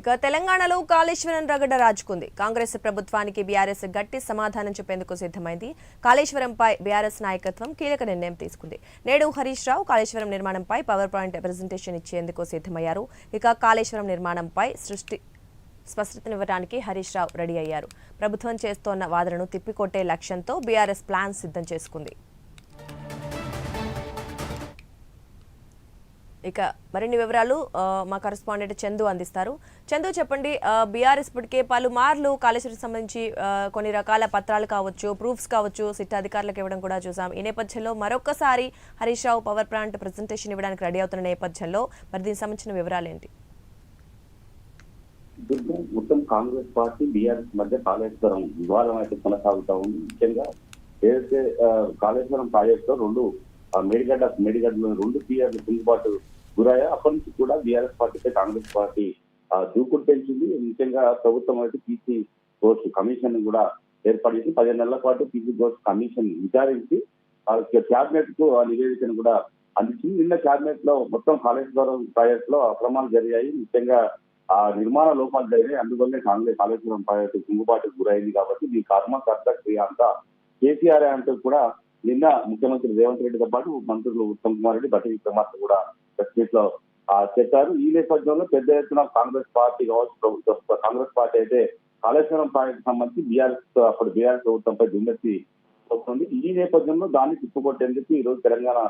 ఇక తెలంగాణలో కాళేశ్వరం రగడ రాజుకుంది. కాంగ్రెస్ ప్రభుత్వానికి బీఆర్ఎస్ గట్టి సమాధానం చెప్పేందుకు సిద్ధమైంది. కాళేశ్వరంపై బీఆర్ఎస్ నాయకత్వం కీలక నిర్ణయం తీసుకుంది. నేడు హరీష్ రావు కాళేశ్వరం నిర్మాణంపై పవర్ పాయింట్ ప్రజెంటేషన్ ఇచ్చేందుకు సిద్ధమయ్యారు. ఇక కాళేశ్వరం నిర్మాణంపై సృష్టి స్పష్టతనివ్వడానికి హరీష్ రావు రెడీ అయ్యారు. ప్రభుత్వం చేస్తోన్న వాదనను తిప్పికొట్టే లక్ష్యంతో బీఆర్ఎస్ ప్లాన్ సిద్ధం చేసుకుంది. ఇక మరిన్ని వివరాలు మా కరెస్పాండెంట్ చందు అందిస్తారు. చందు చెప్పండి బీఆర్ఎస్ ఇప్పటికే పలుమార్లు కాళేశ్వరికి సంబంధించి కొన్ని రకాల పత్రాలు కావచ్చు ప్రూఫ్స్ కావచ్చు సిట్ అధికారులకు ఇవ్వడం కూడా చూసాం. ఈ నేపథ్యంలో మరొకసారి Harish Rao power plant presentation ఇవ్వడానికి రెడీ అవుతున్న నేపథ్యంలో మరి దీనికి సంబంధించిన వివరాలు ఏంటి మొత్తం కాంగ్రెస్ పార్టీ బీఆర్ఎస్ మధ్య కాళేశ్వరం వివాదం అయితే కొనసాగుతా ఉంది. ముఖ్యంగా ఏదైతే ఆ, కాళేశ్వరం ప్రాజెక్టులో రెండు మేడిగడ్డ మేడిగడ్డలో రెండు టీఆర్లు కుంగుబాటు గురయ్యా. అప్పటి నుంచి కూడా బీఆర్ఎస్ పార్టీపై కాంగ్రెస్ పార్టీ ఆ, దూకుడు పెంచింది. ముఖ్యంగా ప్రభుత్వం అయితే పీసీ కోర్సు కమిషన్ కూడా ఏర్పాటు చేసి పదిహేను నెలల పాటు పీసీ కోర్సు కమిషన్ విచారించి క్యాబినెట్కు ఆ నివేదికను కూడా అందించింది. నిన్న క్యాబినెట్లో మొత్తం కాళేశ్వరం ప్రాజెక్ట్లో అక్రమాలు జరిగాయి. ముఖ్యంగా ఆ నిర్మాణ లోపాలు జరిగాయి. అందువల్లే కాంగ్రెస్ కాళేశ్వరం ప్రాజెక్టు కుంగుబాటుకు గురైంది కాబట్టి ఈ కర్మ కర్త క్రియ అంతా కేసీఆర్ అంటూ కూడా నిన్న ముఖ్యమంత్రి రేవంత్ రెడ్డితో పాటు మంత్రులు ఉత్తమ్ కుమార్ రెడ్డి బట్టి విక్రమార్క కూడా ప్రెస్ మీట్లో చెప్పారు ఈ నేపథ్యంలో పెద్ద ఎత్తున కాంగ్రెస్ పార్టీ కావచ్చు ప్రభుత్వ కాంగ్రెస్ పార్టీ అయితే కాళేశ్వరం ప్రాజెక్టు సంబంధించి బీఆర్ఎస్ అప్పుడు బీఆర్ఎస్ ప్రభుత్వంపై దుమ్మెత్తి వస్తుంది ఈ నేపథ్యంలో దాన్ని తిప్పుకొట్టేందుకు ఈ రోజు తెలంగాణ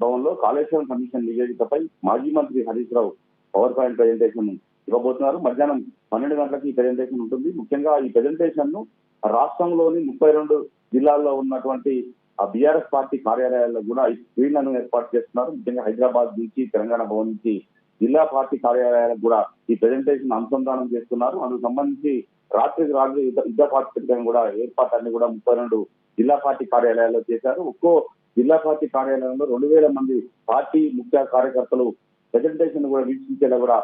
భవన్లో కాళేశ్వరం కమిషన్ నివేదికపై మాజీ మంత్రి Harish Rao power point presentation ఇవ్వబోతున్నారు. మధ్యాహ్నం పన్నెండు గంటలకు ఈ ప్రజెంటేషన్ ఉంటుంది. ముఖ్యంగా ఈ ప్రెజెంటేషన్ను రాష్ట్రంలోని ముప్పై రెండు జిల్లాల్లో ఉన్నటువంటి ఆ బీఆర్ఎస్ పార్టీ కార్యాలయాల్లో కూడా ఈ స్క్రీన్లను ఏర్పాటు చేస్తున్నారు. ముఖ్యంగా హైదరాబాద్ నుంచి తెలంగాణ భవన్ నుంచి జిల్లా పార్టీ కార్యాలయాలకు కూడా ఈ ప్రజెంటేషన్ అనుసంధానం చేస్తున్నారు. అందుకు సంబంధించి రాత్రికి రాత్రి యుద్ధ యుద్ధ పార్టీ కూడా ఏర్పాట్లన్నీ కూడా ముప్పై రెండు జిల్లా పార్టీ కార్యాలయాల్లో చేశారు. ఒక్కో జిల్లా పార్టీ కార్యాలయంలో రెండు వేల మంది పార్టీ ముఖ్య కార్యకర్తలు ప్రజెంటేషన్ కూడా వీక్షించేలా కూడా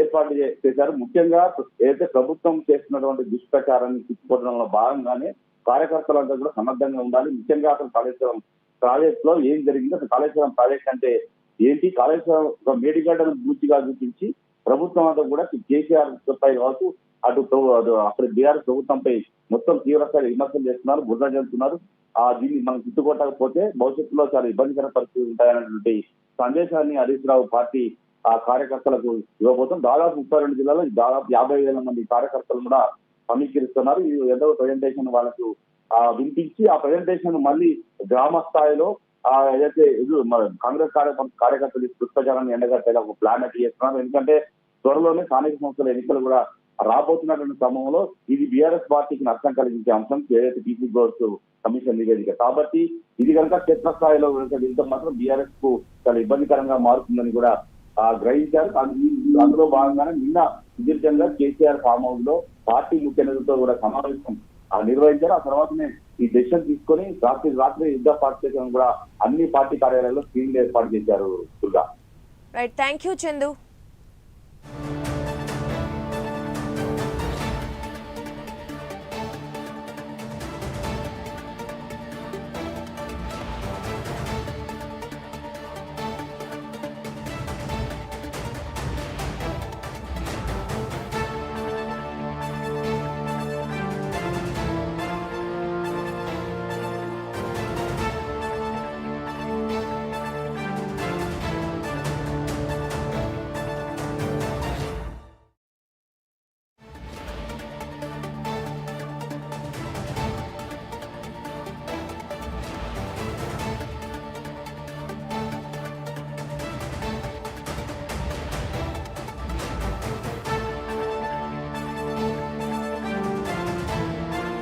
ఏర్పాటు చేశారు. ముఖ్యంగా ఏదైతే ప్రభుత్వం చేస్తున్నటువంటి దుష్ప్రచారాన్ని తిప్పుకోవడంలో భాగంగానే కార్యకర్తలంతా కూడా సమర్థంగా ఉండాలి. ముఖ్యంగా అసలు కాళేశ్వరం ప్రాజెక్ట్లో ఏం జరిగింది అసలు కాళేశ్వరం ప్రాజెక్ట్ అంటే ఏంటి? కాళేశ్వరం ఒక మేడిగడ్డను పూర్తిగా చూపించి ప్రభుత్వం అంతా కూడా కేసీఆర్ పై కావచ్చు అటు అక్కడ బీఆర్ ప్రభుత్వంపై మొత్తం తీవ్రస్థాయి విమర్శలు చేస్తున్నారు బుర్ర చేస్తున్నారు ఆ దీన్ని మనం తిట్టుకోవటకపోతే భవిష్యత్తులో చాలా ఇబ్బందికర పరిస్థితులు ఉంటాయన్నటువంటి సందేశాన్ని హరీష్ రావు పార్టీ ఆ కార్యకర్తలకు ఇవ్వబోతాం దాదాపు ముప్పై రెండు జిల్లాలో దాదాపు యాభై వేల మంది కార్యకర్తలు కూడా సమీకరిస్తున్నారు. ఈ ఏదో ప్రెజెంటేషన్ వాళ్ళకు వినిపించి ఆ ప్రెజెంటేషన్ మళ్ళీ గ్రామ స్థాయిలో ఆ ఏదైతే ఇది మన కాంగ్రెస్ కార్య కార్యకర్తలు దుష్ప్రచారాన్ని ఎండగట్టేలా ఒక ప్లాన్ అయితే చేస్తున్నారు. ఎందుకంటే త్వరలోనే స్థానిక సంస్థల ఎన్నికలు కూడా రాబోతున్నటువంటి క్రమంలో ఇది బీఆర్ఎస్ పార్టీకి నష్టం కలిగించే అంశం ఏదైతే బీసీ గోర్స్ కమిషన్ నివేదిక. కాబట్టి ఇది కనుక క్షేత్రస్థాయిలో కనుక వెళ్తే మాత్రం బీఆర్ఎస్కు చాలా ఇబ్బందికరంగా మారుతుందని కూడా గ్రహించారు. అందులో భాగంగానే నిన్న సుదీర్ఘంగా కేసీఆర్ ఫామ్ హౌస్లో పార్టీ ముఖ్య నేతలతో కూడా సమావేశం ఆ, నిర్వహించారు. ఆ తర్వాతనే ఈ డెసిషన్ తీసుకొని రాత్రి రాత్రి యుద్ధ పార్టీ కూడా అన్ని పార్టీ కార్యాలయాల్లో స్క్రీన్లు ఏర్పాటు చేశారు Durga. Right thank you Chandu